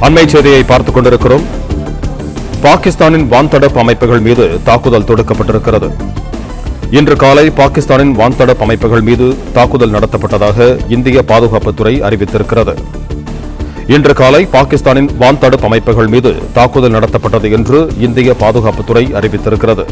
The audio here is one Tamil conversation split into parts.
அண்மை செய்தியை பார்த்துக் கொண்டிருக்கிறோம். பாகிஸ்தானின் வான்தடுப்பு அமைப்புகள் மீது தாக்குதல் தொடுக்கப்பட்டிருக்கிறது. இன்று காலை பாகிஸ்தானின் வான்தடுப்பு அமைப்புகள் மீது தாக்குதல் நடத்தப்பட்டதாக இந்திய பாதுகாப்புத்துறை அறிவித்திருக்கிறது. இன்று காலை பாகிஸ்தானின் வான்தடுப்பு அமைப்புகள் மீது தாக்குதல் நடத்தப்பட்டது என்று இந்திய பாதுகாப்புத்துறை அறிவித்திருக்கிறது.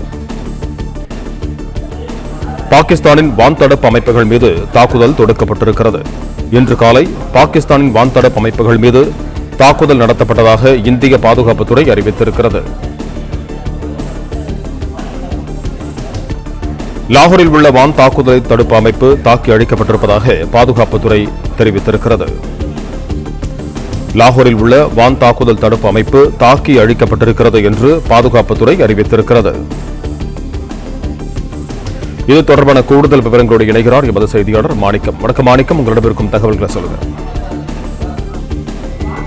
பாகிஸ்தானின் வான்தடுப்பு அமைப்புகள் மீது தாக்குதல் தொடுக்கப்பட்டிருக்கிறது. இன்று காலை பாகிஸ்தானின் வான்தடுப்பு அமைப்புகள் மீது தாக்குதல் நடத்தப்பட்டதாக இந்திய பாதுகாப்புத்துறை அறிவித்திருக்கிறது. லாகூரில் உள்ள வான் தாக்குதலை தடுப்பு அமைப்பு தாக்கி அழிக்கப்பட்டிருப்பதாக பாதுகாப்புத்துறை தெரிவித்திருக்கிறது. லாகூரில் உள்ள வான் தாக்குதல் தடுப்பு அமைப்பு தாக்கி அழிக்கப்பட்டிருக்கிறது என்று பாதுகாப்புத்துறை அறிவித்திருக்கிறது. இது தொடர்பான கூடுதல் விவரங்களோடு இணைகிறார் எமது செய்தியாளர் மாணிக்கம். வணக்கம் மாணிக்கம் உங்களிடம் இருக்கும் தகவல்களை சொல்லுங்க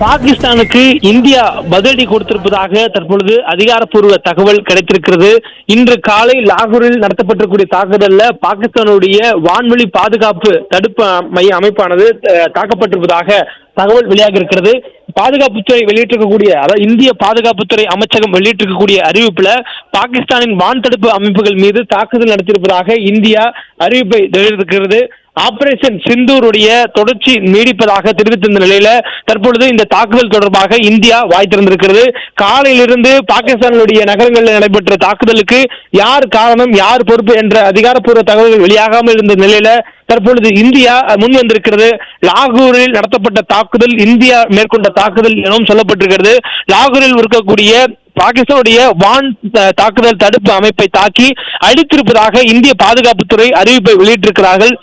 பாகிஸ்தானுக்கு இந்தியா பதிலடி கொடுத்திருப்பதாக தற்பொழுது அதிகாரப்பூர்வ தகவல் கிடைத்திருக்கிறது. இன்று காலை லாகூரில் நடத்தப்பட்டிருக்கூடிய தாக்குதல்ல பாகிஸ்தானுடைய வான்வெளி பாதுகாப்பு தடுப்பு மைய அமைப்பானது தாக்கப்பட்டிருப்பதாக தகவல் வெளியாக இருக்கிறது பாதுகாப்புத்துறை வெளியிட்டிருக்கக்கூடிய அதாவது இந்திய பாதுகாப்புத்துறை அமைச்சகம் வெளியிட்டிருக்கக்கூடிய அறிவிப்புல பாகிஸ்தானின் வான் தடுப்பு அமைப்புகள் மீது தாக்குதல் நடத்தியிருப்பதாக இந்தியா அறிவிப்பை வெளியிட்டிருக்கிறது. ஆபரேஷன் சிந்தூருடைய தொடர்ச்சி நீடிப்பதாக தெரிவித்திருந்த நிலையில தற்பொழுது இந்த தாக்குதல் தொடர்பாக இந்தியா வாய் திறந்திருக்கிறது. காலையிலிருந்து பாகிஸ்தானுடைய நகரங்களில் நடைபெற்ற தாக்குதலுக்கு யார் காரணம் யார் பொறுப்பு என்ற அதிகாரப்பூர்வ தகவல்கள் வெளியாகாமல் இருந்த நிலையில தற்பொழுது இந்தியா முன் வந்திருக்கிறது. லாகூரில் நடத்தப்பட்ட தாக்குதல் இந்தியா மேற்கொண்ட தாக்குதல் எனவும் சொல்லப்பட்டிருக்கிறது. லாகூரில் இருக்கக்கூடிய பாகிஸ்தானுடைய வான் தாக்குதல் தடுப்பு அமைப்பை தாக்கி அழித்திருப்பதாக இந்திய பாதுகாப்புத்துறை அறிவிப்பை வெளியிட்டிருக்கிறார்கள்.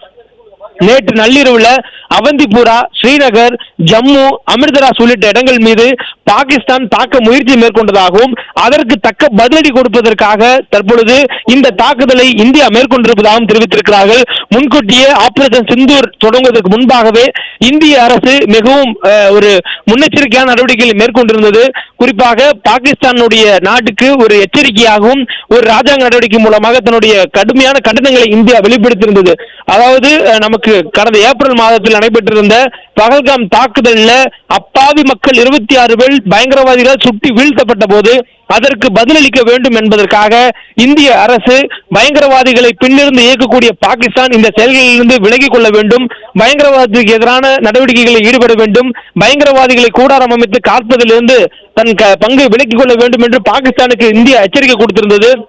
நேற்று நள்ளிரவுல அவந்திபுரா ஸ்ரீநகர் ஜம்மு அமிர்தராஸ் உள்ளிட்ட இடங்கள் மீது பாகிஸ்தான் தாக்க முயற்சி மேற்கொண்டதாகவும் அதற்கு தக்க பதிலடி கொடுப்பதற்காக தற்பொழுது இந்த தாக்குதலை இந்தியா மேற்கொண்டிருப்பதாகவும் தெரிவித்திருக்கிறார்கள். முன்கூட்டியே ஆபரேஷன் சிந்தூர் தொடங்குவதற்கு முன்பாகவே இந்திய அரசு மிகவும் ஒரு முன்னெச்சரிக்கையான நடவடிக்கைகளை மேற்கொண்டிருந்தது. குறிப்பாக பாகிஸ்தானுடைய நாட்டுக்கு ஒரு எச்சரிக்கையாகவும் ஒரு ராஜாங்க நடவடிக்கை மூலமாக தன்னுடைய கடுமையான கண்டனங்களை இந்தியா வெளிப்படுத்தியிருந்தது. அதாவது நமக்கு கடந்த ஏப்ரல் மாதத்தில் நடைபெற்றிருந்த பகல்காம் தாக்குதலில் அப்பாவி மக்கள் இருபத்தி ஆறு பேர் பயங்கரவாதிகள் சுட்டி வீழ்த்தப்பட்ட போது அதற்கு பதிலளிக்க வேண்டும் என்பதற்காக இந்திய அரசு பயங்கரவாதிகளை பின்னிருந்து இயக்கக்கூடிய பாகிஸ்தான் இந்த செயல்களிலிருந்து விலகிக் கொள்ள வேண்டும். பயங்கரவாதத்துக்கு எதிரான நடவடிக்கைகளில் ஈடுபட வேண்டும். பயங்கரவாதிகளை கூடாரம் அமைத்து காப்பதிலிருந்து தன் க- பங்கை விலக்கிக் கொள்ள வேண்டும் என்று பாகிஸ்தானுக்கு இந்தியா எச்சரிக்கை கொடுத்திருந்தது.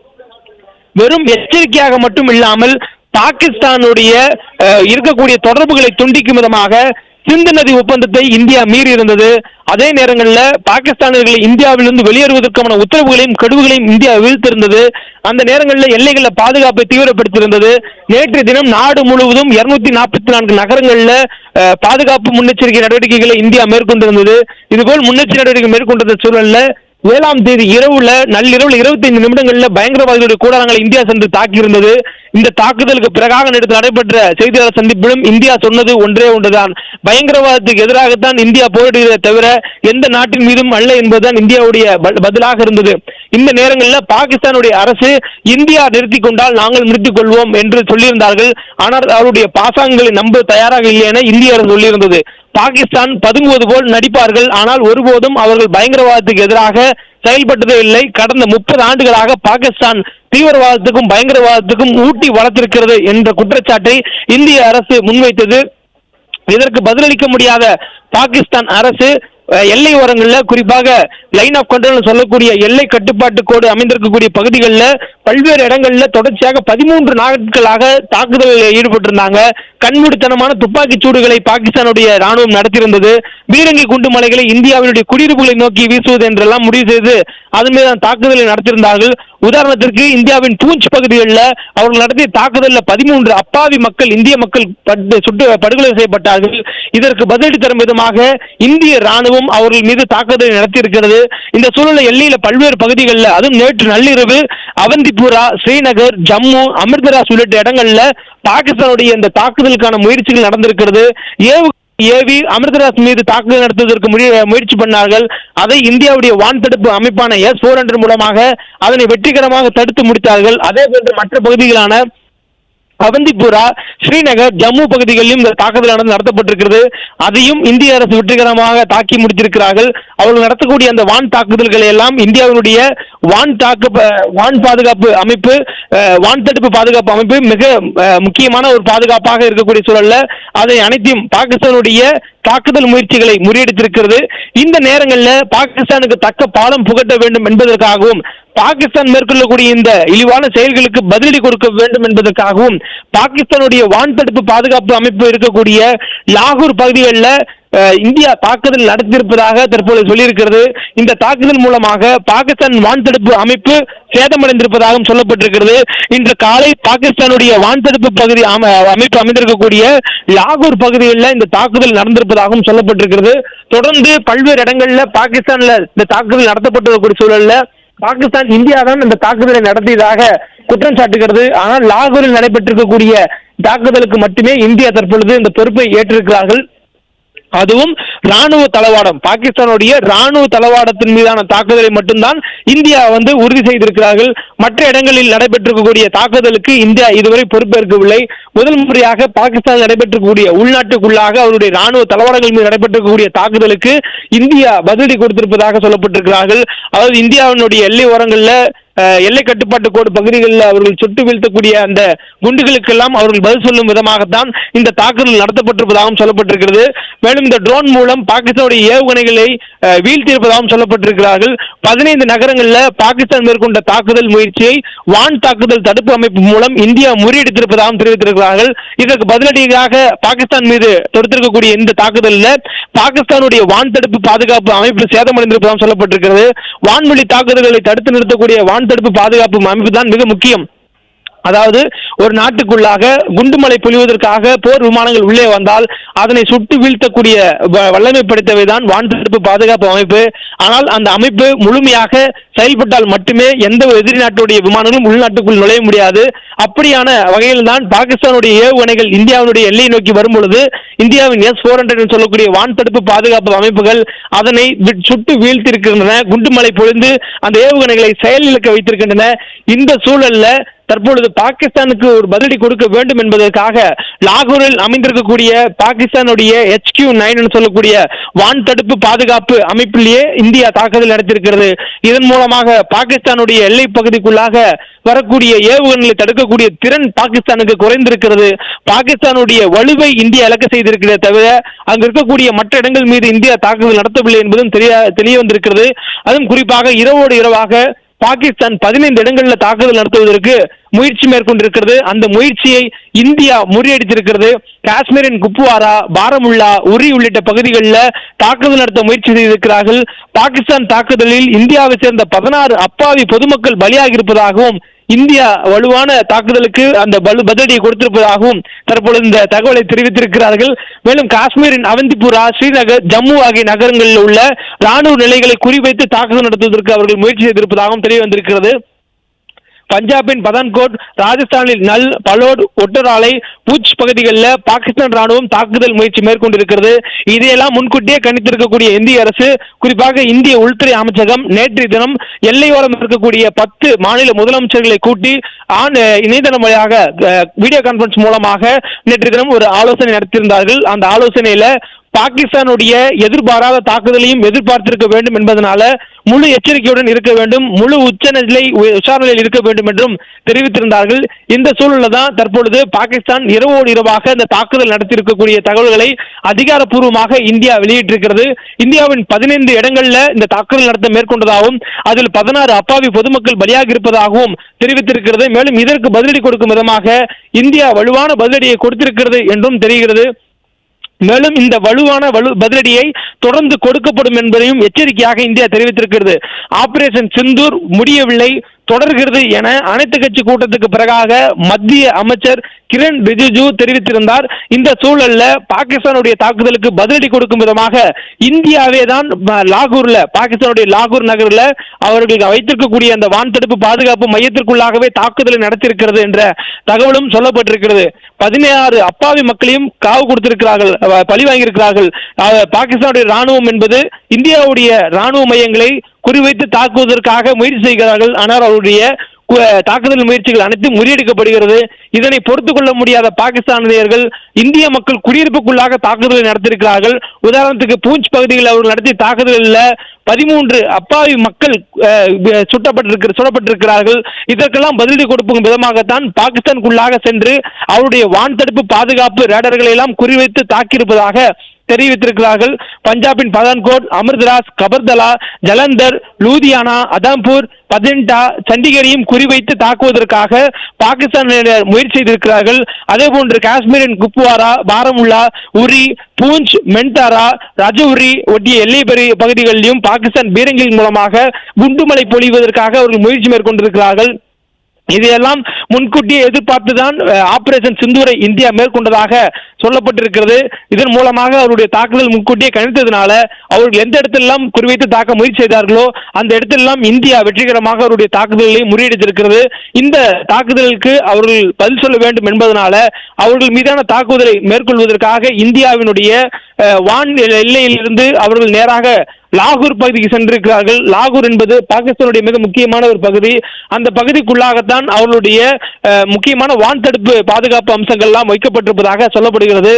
வெறும் எச்சரிக்கையாக மட்டும் இல்லாமல் பாகிஸ்தானுடைய இருக்கக்கூடிய தொடர்புகளை துண்டிக்கும் விதமாக சிந்து நதி ஒப்பந்தத்தை இந்தியா மீறி இருந்தது அதே நேரங்களில் பாகிஸ்தானர்களை இந்தியாவிலிருந்து வெளியேறுவதற்கான உத்தரவுகளையும் கெடுவுகளையும் இந்தியா வீழ்த்திருந்தது. அந்த நேரங்களில் எல்லைகளில் பாதுகாப்பை தீவிரப்படுத்தியிருந்தது. நேற்று தினம் நாடு முழுவதும் இருநூத்தி நாற்பத்தி நான்கு நகரங்களில் பாதுகாப்பு முன்னெச்சரிக்கை நடவடிக்கைகளை இந்தியா மேற்கொண்டிருந்தது. இதுபோல் முன்னெச்சரிக்கை நடவடிக்கை மேற்கொண்ட சூழலில் ஏழாம் தேதி இரவுல நள்ளிரவுல இருபத்தைந்து நிமிடங்கள்ல பயங்கரவாதிகளுடைய கூடாரங்களை இந்தியா சென்று தாக்கியிருந்தது. இந்த தாக்குதலுக்கு பிறகாக நேற்று நடைபெற்ற செய்தியாளர் சந்திப்பிலும் இந்தியா சொன்னது ஒன்றே ஒன்றுதான். பயங்கரவாதத்துக்கு எதிராகத்தான் இந்தியா போரிடுகிறதே தவிர எந்த நாட்டின் மீதும் அல்ல என்பதுதான் இந்தியாவுடைய பதிலாக இருந்தது. இந்த நேரங்களில் பாகிஸ்தானுடைய அரசு இந்தியா நிறுத்திக் கொண்டால் நாங்கள் நிறுத்திக் கொள்வோம் என்று சொல்லியிருந்தார்கள். ஆனால் அவருடைய பாசாங்களை நம்ப தயாராக இல்லை என இந்திய அரசு சொல்லியிருந்தது. பாகிஸ்தான் பதுங்குவது போல் நடிப்பார்கள். ஆனால் ஒருபோதும் அவர்கள் பயங்கரவாதத்துக்கு எதிராக செயல்பட்டதே இல்லை. கடந்த முப்பது ஆண்டுகளாக பாகிஸ்தான் தீவிரவாதத்துக்கும் பயங்கரவாதத்துக்கும் ஊட்டி வளர்த்திருக்கிறது என்ற குற்றச்சாட்டை இந்திய அரசு முன்வைத்தது. இதற்கு பதிலளிக்க முடியாத பாகிஸ்தான் அரசு எல்லை ஓரங்களில் குறிப்பாக லைன் ஆஃப் கண்ட்ரோல் சொல்லக்கூடிய எல்லை கட்டுப்பாட்டு கோடு அமைந்திருக்கக்கூடிய பகுதிகளில் பல்வேறு இடங்களில் தொடர்ச்சியாக பதிமூன்று நாட்களாக தாக்குதலில் ஈடுபட்டிருந்தாங்க. கண்மூடித்தனமான துப்பாக்கிச் சூடுகளை பாகிஸ்தானுடைய ராணுவம் நடத்தியிருந்தது. பீரங்கி குண்டு மலைகளை இந்தியாவினுடைய குடியிருப்புகளை நோக்கி வீசுவது என்றெல்லாம் முடிவு செய்து அதன் மீதான தாக்குதலை நடத்தியிருந்தார்கள். உதாரணத்திற்கு இந்தியாவின் பூஞ்ச் பகுதிகளில் அவர்கள் நடத்திய தாக்குதலில் பதிமூன்று அப்பாவி மக்கள் இந்திய மக்கள் சுட்டு படுகொலை செய்யப்பட்டார்கள். இதற்கு பதிலடி தரும் விதமாக இந்திய ராணுவம் அவர்கள் மீது தாக்குதலை நடத்தியிருக்கிறது. இந்த சூழலை எல்லையில பல்வேறு பகுதிகளில் அதுவும் நேற்று நள்ளிரவு அவந்திபுரா ஸ்ரீநகர் ஜம்மு அமிர்தராஸ் உள்ளிட்ட இடங்கள்ல பாகிஸ்தானுடைய இந்த தாக்குதலுக்கான முயற்சிகள் நடந்திருக்கிறது. ஏவு ஏவி அமிர்தராஸ் மீது தாக்குதல் நடத்துவதற்கு முயற்சி பண்ணார்கள். அதை இந்தியாவுடைய வான் தடுப்பு அமைப்பான எஸ் ஃபோர் மூலமாக அதனை வெற்றிகரமாக தடுத்து முடித்தார்கள். அதே போன்று மற்ற பகுதிகளான அவந்திபுரா ஸ்ரீநகர் ஜம்மு பகுதிகளிலும் இந்த தாக்குதலானது நடத்தப்பட்டிருக்கிறது. அதையும் இந்திய அரசு வெற்றிகரமாக தாக்கி முடித்திருக்கிறார்கள். அவர்கள் நடத்தக்கூடிய அந்த வான் தாக்குதல்களை எல்லாம் இந்தியாவினுடைய வான் தாக்கு வான் பாதுகாப்பு அமைப்பு வான் தடுப்பு பாதுகாப்பு அமைப்பு மிக முக்கியமான ஒரு பாதுகாப்பாக இருக்கக்கூடிய சூழல்ல அதை அனைத்தையும் பாகிஸ்தானுடைய தாக்குதல் முயற்சிகளை முறியடித்திருக்கிறது. இந்த நேரங்களில் பாகிஸ்தானுக்கு தக்க பாடம் புகட்ட வேண்டும் என்பதற்காகவும் பாகிஸ்தான் மேற்கொள்ளக்கூடிய இந்த இழிவான செயல்களுக்கு பதிலடி கொடுக்க வேண்டும் என்பதற்காகவும் பாகிஸ்தானுடைய வான் தடுப்பு பாதுகாப்பு அமைப்பு இருக்கக்கூடிய லாகூர் பகுதிகளில் இந்தியா தாக்குதல் நடத்தியிருப்பதாக தற்போது சொல்லியிருக்கிறது. இந்த தாக்குதல் மூலமாக பாகிஸ்தான் வான் தடுப்பு அமைப்பு சேதமடைந்திருப்பதாகவும் சொல்லப்பட்டிருக்கிறது. இன்று காலை பாகிஸ்தானுடைய வான் தடுப்பு பகுதி அமைப்பு அமைந்திருக்கக்கூடிய லாகூர் பகுதிகளில் இந்த தாக்குதல் நடந்திருப்பதாகவும் சொல்லப்பட்டிருக்கிறது. தொடர்ந்து பல்வேறு இடங்களில் பாகிஸ்தான்ல இந்த தாக்குதல் நடத்தப்பட்டு சூழலில் பாகிஸ்தான் இந்தியா தான் இந்த தாக்குதலை நடத்தியதாக குற்றம் சாட்டுகிறது. ஆனால் லாகூரில் நடைபெற்றிருக்கக்கூடிய தாக்குதலுக்கு மட்டுமே இந்தியா தற்பொழுது இந்த பொறுப்பை ஏற்றிருக்கிறார்கள். அதுவும் ராணுவ தளவாடம். பாகிஸ்தானுடைய ராணுவ தளவாடத்தின் மீதான தாக்குதலை மட்டும்தான் இந்தியா வந்து உறுதி செய்திருக்கிறார்கள். மற்ற இடங்களில் நடைபெற்றிருக்கக்கூடிய தாக்குதலுக்கு இந்தியா இதுவரை பொறுப்பேற்கவில்லை. முதல் முறையாக பாகிஸ்தான் நடைபெற்றக்கூடிய உள்நாட்டுக்குள்ளாக அவருடைய ராணுவ தளவாடங்கள் மீது நடைபெற்றிருக்கக்கூடிய தாக்குதலுக்கு இந்தியா பதிலடி கொடுத்திருப்பதாக சொல்லப்பட்டிருக்கிறார்கள். அதாவது இந்தியாவினுடைய எல்லை ஓரங்களில் எல்லை கட்டுப்பாட்டு கோடு பகுதிகளில் அவர்கள் சுட்டு வீழ்த்தக்கூடிய அந்த குண்டுகளுக்கெல்லாம் அவர்கள் பதில் சொல்லும் விதமாகத்தான் இந்த தாக்குதல் நடத்தப்பட்டிருப்பதாகவும் சொல்லப்பட்டிருக்கிறது. மேலும் இந்த ட்ரோன் மூலம் பாகிஸ்தானுடைய ஏவுகணைகளை வீழ்த்தியிருப்பதாகவும் சொல்லப்பட்டிருக்கிறார்கள். பதினைந்து நகரங்களில் பாகிஸ்தான் மேற்கொண்ட தாக்குதல் முயற்சியை வான் தாக்குதல் தடுப்பு அமைப்பு மூலம் இந்தியா முறியடித்திருப்பதாகவும் தெரிவித்திருக்கிறார்கள். இதற்கு பதிலடியாக பாகிஸ்தான் மீது தொடுத்திருக்கக்கூடிய இந்த தாக்குதலில் பாகிஸ்தானுடைய வான் தடுப்பு பாதுகாப்பு அமைப்பு சேதமடைந்திருப்பதாகவும் சொல்லப்பட்டிருக்கிறது. வான்வெளி தாக்குதல்களை தடுத்து நிறுத்தக்கூடிய வான் தடுப்பு பாதுகாப்பு அமைப்பு தான் மிக முக்கியம். அதாவது ஒரு நாட்டுக்குள்ளாக குண்டுமலை பொழிவதற்காக போர் விமானங்கள் உள்ளே வந்தால் அதனை சுட்டு வீழ்த்தக்கூடிய வ- வல்லமை படைத்தவை தான் வான் தடுப்பு பாதுகாப்பு அமைப்பு. ஆனால் அந்த அமைப்பு முழுமையாக செயல்பட்டால் மட்டுமே எந்த ஒரு எதிரி நாட்டுடைய விமானங்களும் உள்நாட்டுக்குள் நுழைய முடியாது. அப்படியான வகையில் தான் பாகிஸ்தானுடைய ஏவுகணைகள் இந்தியாவினுடைய எல்லையை நோக்கி வரும் பொழுது இந்தியாவின் எஸ் ஃபோர் ஹண்ட்ரட் சொல்லக்கூடிய வான் தடுப்பு பாதுகாப்பு அமைப்புகள் அதனை சுட்டு வீழ்த்திருக்கின்றன. குண்டுமலை பொழிந்து அந்த ஏவுகணைகளை செயலிழக்க வைத்திருக்கின்றன. இந்த சூழல்ல தற்பொழுது பாகிஸ்தானுக்கு ஒரு பதிலடி கொடுக்க வேண்டும் என்பதற்காக லாகூரில் அமைந்திருக்கக்கூடிய பாகிஸ்தானுடைய HQ நைன் சொல்லக்கூடிய வான் தடுப்பு பாதுகாப்பு அமைப்பிலேயே இந்தியா தாக்குதல் நடத்தியிருக்கிறது. இதன் மூலமாக பாகிஸ்தானுடைய எல்லை பகுதிக்குள்ளாக வரக்கூடிய ஏவுகணைகளை தடுக்கக்கூடிய திறன் பாகிஸ்தானுக்கு குறைந்திருக்கிறது. பாகிஸ்தானுடைய வலுவை இந்தியா இலக்க செய்திருக்கிறதே தவிர அங்கு இருக்கக்கூடிய மற்ற இடங்கள் மீது இந்தியா தாக்குதல் நடத்தவில்லை என்பதும் தெரிய தெரிய வந்திருக்கிறது. அதுவும் குறிப்பாக இரவோடு இரவாக பாகிஸ்தான் பதினைந்து இடங்களில் தாக்குதல் நடத்துவதற்கு முயற்சி மேற்கொண்டிருக்கிறது. அந்த முயற்சியை இந்தியா முறியடித்திருக்கிறது. காஷ்மீரின் குப்வாரா பாரமுல்லா உரி உள்ளிட்ட பகுதிகளில் தாக்குதல் நடத்த முயற்சி செய்திருக்கிறார்கள். பாகிஸ்தான் தாக்குதலில் இந்தியாவை சேர்ந்த பதினாறு அப்பாவி பொதுமக்கள் பலியாகி இருப்பதாகவும் இந்தியா வலுவான தாக்குதலுக்கு அந்த பலு பதிலடியை கொடுத்திருப்பதாகவும் தற்பொழுது இந்த தகவலை தெரிவித்திருக்கிறார்கள். மேலும் காஷ்மீரின் அவந்திபுரா ஸ்ரீநகர் ஜம்மு ஆகிய நகரங்களில் உள்ள ராணுவ நிலைகளை குறிவைத்து தாக்குதல் நடத்துவதற்கு அவர்கள் முயற்சி செய்திருப்பதாகவும் தெரிய வந்திருக்கிறது. பஞ்சாபின் பதான்கோட் ராஜஸ்தானில் நல் பலோட் ஒட்டராலை பூச் பகுதிகளில் பாகிஸ்தான் ராணுவம் தாக்குதல் முயற்சி மேற்கொண்டிருக்கிறது. இதையெல்லாம் முன்கூட்டியே கணித்திருக்கக்கூடிய இந்திய அரசு குறிப்பாக இந்திய உள்துறை அமைச்சகம் நேற்றைய தினம் எல்லையோரம் இருக்கக்கூடிய பத்து மாநில முதலமைச்சர்களை கூட்டி ஆண் இணையதளம் வழியாக வீடியோ கான்பரன்ஸ் மூலமாக நேற்று தினம் ஒரு ஆலோசனை நடத்தியிருந்தார்கள். அந்த ஆலோசனையில பாகிஸ்தானுடைய எதிர்பாராத தாக்குதலையும் எதிர்பார்த்திருக்க வேண்டும் என்பதனால முழு எச்சரிக்கையுடன் இருக்க வேண்டும் முழு உச்சநிலை உ- இருக்க வேண்டும் என்றும் தெரிவித்திருந்தார்கள். இந்த சூழலில் தான் தற்பொழுது பாகிஸ்தான் இரவோடு இரவாக இந்த தாக்குதல் நடத்தியிருக்கக்கூடிய தகவல்களை அதிகாரப்பூர்வமாக இந்தியா வெளியிட்டிருக்கிறது. இந்தியாவின் பதினைந்து இடங்களில் இந்த தாக்குதல் நடத்த மேற்கொண்டதாகவும் அதில் பதினாறு அப்பாவி பொதுமக்கள் பலியாகி இருப்பதாகவும் தெரிவித்திருக்கிறது. மேலும் இதற்கு பதிலடி கொடுக்கும் விதமாக இந்தியா வலுவான பதிலடியை கொடுத்திருக்கிறது என்றும் தெரிகிறது. மேலும் இந்த வலுவான வலு பதிலடியை தொடர்ந்து கொடுக்கப்படும் என்பதையும் எச்சரிக்கையாக இந்தியா தெரிவித்திருக்கிறது. ஆபரேஷன் சிந்தூர் முடியவில்லை. தொடர்கிறது என அனைத்து கட்சி கூட்டத்துக்கு பிறகாக மத்திய அமைச்சர் கிரண் ரிஜிஜு தெரிவித்திருந்தார். இந்த சூழல்ல பாகிஸ்தானுடைய தாக்குதலுக்கு பதிலடி கொடுக்கும் விதமாக இந்தியாவே தான் லாகூர்ல பாகிஸ்தானுடைய லாகூர் நகரில் அவர்கள் வைத்திருக்கக்கூடிய அந்த வான் தடுப்பு பாதுகாப்பு மையத்திற்குள்ளாகவே தாக்குதலை நடத்தியிருக்கிறது என்ற தகவலும் சொல்லப்பட்டிருக்கிறது. பதினாறு அப்பாவி மக்களையும் காவு கொடுத்திருக்கிறார்கள் பழி வாங்கியிருக்கிறார்கள். பாகிஸ்தானுடைய ராணுவம் என்பது இந்தியாவுடைய ராணுவ மையங்களை குறிவைத்து தாக்குவதற்காக முயற்சி செய்கிறார்கள். ஆனால் அவருடைய கு- தாக்குதல் முயற்சிகள் அனைத்தும் முறியடிக்கப்படுகிறது. இதனை பொறுத்து கொள்ள முடியாத பாகிஸ்தானியர்கள் இந்திய மக்கள் குடியிருப்புக்குள்ளாக தாக்குதலை நடத்தியிருக்கிறார்கள். உதாரணத்துக்கு பூஞ்ச் பகுதியில் அவர்கள் நடத்திய தாக்குதலில் பதிமூன்று அப்பாவி மக்கள் சுட்டப்பட்டிருக்கிற சுடப்பட்டிருக்கிறார்கள். இதற்கெல்லாம் பதிலடி கொடுக்கும் விதமாகத்தான் பாகிஸ்தானுக்குள்ளாக சென்று அவருடைய வான் தடுப்பு பாதுகாப்பு ரேடர்களை எல்லாம் குறிவைத்து தாக்கியிருப்பதாக தெரிவித்திருக்கிறார்கள். பஞ்சாபின் பதான்கோட் அமிர்தராஸ் கபர்தலா ஜலந்தர் லூதியானா அதம்பூர் பதின்டா சண்டிகரையும் குறிவைத்து தாக்குவதற்காக பாகிஸ்தானினர் முயற்சி செய்திருக்கிறார்கள். அதே போன்று காஷ்மீரின் குப்வாரா பாரமுல்லா உரி பூஞ்ச் மென்டாரா ரஜௌரி ஒட்டிய எல்லை பகுதிகளிலும் பாகிஸ்தான் பீரங்கிகள் மூலமாக குண்டுமலை பொழிவதற்காக அவர்கள் முயற்சி மேற்கொண்டிருக்கிறார்கள். இதையெல்லாம் முன்கூட்டியே எதிர்பார்த்துதான் ஆபரேஷன் சிந்தூரை இந்தியா மேற்கொண்டதாக சொல்லப்பட்டிருக்கிறது. இதன் மூலமாக அவருடைய தாக்குதல் முன்கூட்டியே கணித்ததுனால அவர்கள் எந்த இடத்திலெல்லாம் குறிவைத்து தாக்க முயற்சி செய்தார்களோ அந்த இடத்திலெல்லாம் இந்தியா வெற்றிகரமாக அவருடைய தாக்குதல்களை முறியடித்திருக்கிறது. இந்த தாக்குதலுக்கு அவர்கள் பதில் சொல்ல வேண்டும் என்பதனால அவர்கள் மீதான தாக்குதலை மேற்கொள்வதற்காக இந்தியாவினுடைய வான் எல்லையிலிருந்து அவர்கள் நேராக லாகூர் பகுதிக்கு சென்றிருக்கிறார்கள். லாகூர் என்பது பாகிஸ்தானுடைய மிக முக்கியமான ஒரு பகுதி. அந்த பகுதிக்குள்ளாகத்தான் அவர்களுடைய முக்கியமான வான் தடுப்பு பாதுகாப்பு அம்சங்கள்லாம் வைக்கப்பட்டிருப்பதாக சொல்லப்படுகிறது.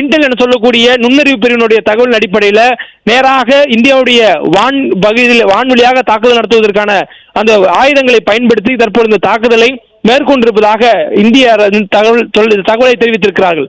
இன்டெல் என சொல்லக்கூடிய நுண்ணறிவு பிரிவினுடைய தகவல் அடிப்படையில் நேராக இந்தியாவுடைய வான் பகுதியில் வான்வழியாக தாக்குதல் நடத்துவதற்கான அந்த ஆயுதங்களை பயன்படுத்தி தற்போது இந்த தாக்குதலை மேற்கொண்டிருப்பதாக இந்திய தகவல் தகவலை தெரிவித்திருக்கிறார்கள்.